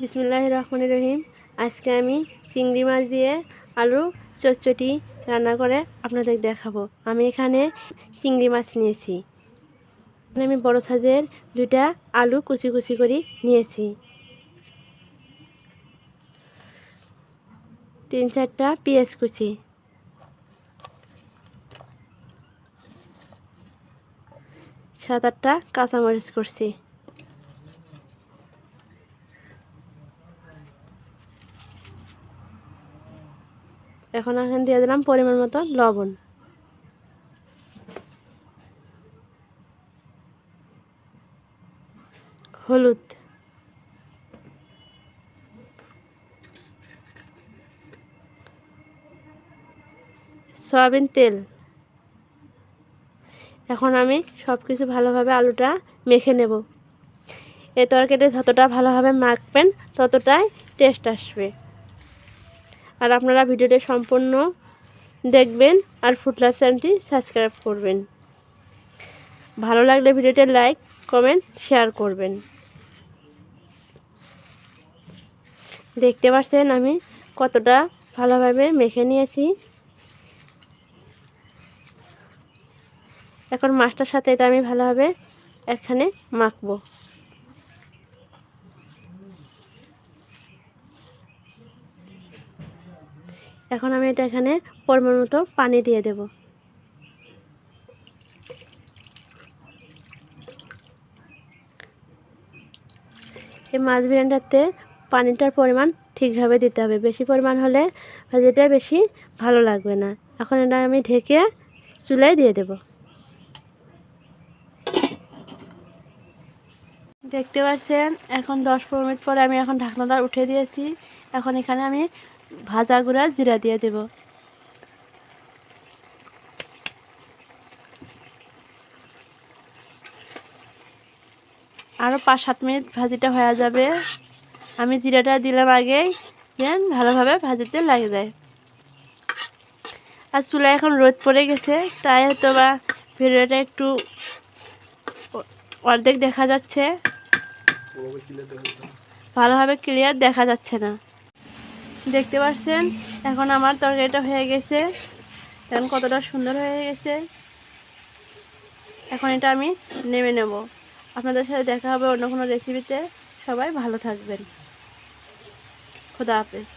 বিসমুল্লাহ রহমান রহিম। আজকে আমি চিংড়ি মাছ দিয়ে আলু চচ্চটি রান্না করে আপনাদের দেখাবো। আমি এখানে চিংড়ি মাছ নিয়েছি। এখানে আমি বড় সাইজের দুটা আলু কুচি কুচি করে নিয়েছি। তিন চারটা পেঁয়াজ কুচি। সাত আটটা কাঁচামরিচ করছি এখন এখানে দিয়ে দিলাম পরিমাণ মতো লবণ। হলুদ। সয়াবিন তেল। এখন আমি সব কিছু ভালোভাবে আলুটা মেখে নেব। এ তরকারিতে যতটা ভালোভাবে মাখবেন ততটাই টেস্ট আসবে। আর আপনারা ভিডিওটি সম্পূর্ণ দেখবেন আর ফুডলাভ চ্যানেলটি সাবস্ক্রাইব করবেন। ভালো লাগলে ভিডিওটি লাইক, কমেন্ট, শেয়ার করবেন। দেখতে পাচ্ছেন আমি কতটা ভালোভাবে মেখে নিয়েছি। এখন মাছটার সাথে এটা আমি ভালোভাবে এখানে মাখবো। এখন আমি এটা এখানে পরিমাণ মতো পানি দিয়ে দেব। এই মাছ বিরিয়ানিটাতে পানিটার পরিমাণ ঠিকভাবে দিতে হবে। বেশি পরিমাণ হলে ভাজিটা বেশি ভালো লাগবে না। এখন এটা আমি ঢেকে চুলায় দিয়ে দেব। দেখতে পাচ্ছেন, এখন দশ পনেরো মিনিট পরে আমি এখন ঢাকনাটা উঠে দিয়েছি। এখন এখানে আমি ভাজা গুঁড়া জিরা দিয়ে দেব। আরও পাঁচ সাত মিনিট ভাজিটা হয়ে যাবে। আমি জিরাটা দিলাম আগেই দেন ভালোভাবে ভাজিতে লাগে যায়। আর চুলা এখন রোদ পড়ে গেছে, তাই হয়তো বা ভিডিওটা একটু অর্ধেক দেখা যাচ্ছে। ভালোভাবে ক্লিয়ার দেখা যাচ্ছে না। দেখতে পাচ্ছেন এখন আমার তরকারিটা হয়ে গেছে। এখন কতটা সুন্দর হয়ে গেছে। এখন এটা আমি নেমে নেব। আপনাদের সাথে দেখা হবে অন্য কোনো রেসিপিতে সবাই ভালো থাকবেন। খোদা হাফেজ।